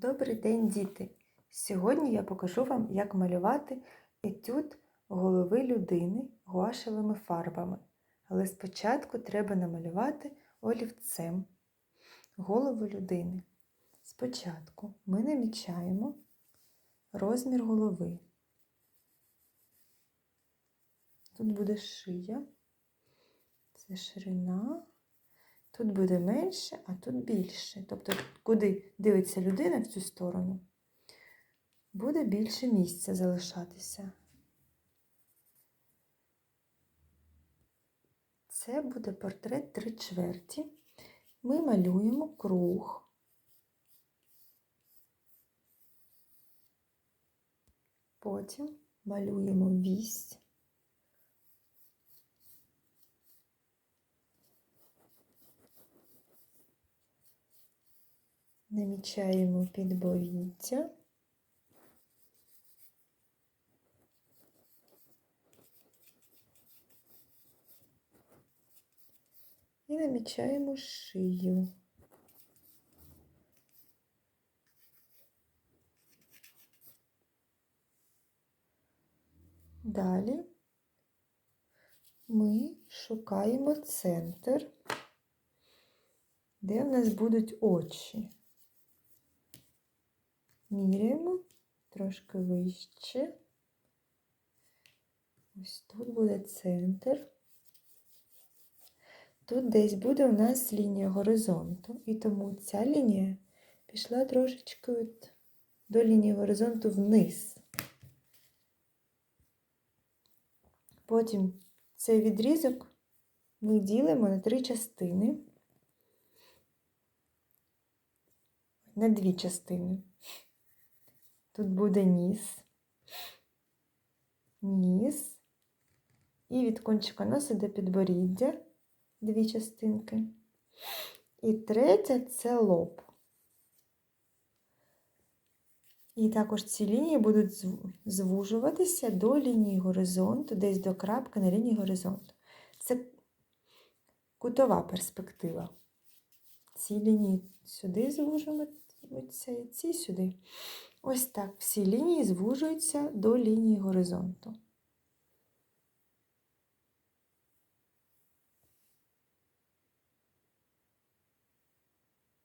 Добрий день, діти! Сьогодні я покажу вам, як малювати етюд голови людини гуашевими фарбами. Але спочатку треба намалювати олівцем голову людини. Спочатку ми намічаємо розмір голови. Тут буде шия, це ширина. Тут буде менше, а тут більше. Тобто, куди дивиться людина в цю сторону, буде більше місця залишатися. Це буде портрет три чверті. Ми малюємо круг. Потім малюємо вісь. Намічаємо підборіддя. І намічаємо шию. Далі ми шукаємо центр, де в нас будуть очі. Міряємо трошки вище. Ось тут буде центр. Тут десь буде у нас лінія горизонту, і тому ця лінія пішла трошечки от до лінії горизонту вниз. Потім цей відрізок ми ділимо на три частини, на дві частини. Тут буде ніс, ніс, і від кончика носа до підборіддя дві частинки. І третя це лоб. І також ці лінії будуть звужуватися до лінії горизонту, десь до крапки на лінії горизонту. Це кутова перспектива. Ці лінії сюди звужуються, і ці сюди. Ось так всі лінії звужуються до лінії горизонту.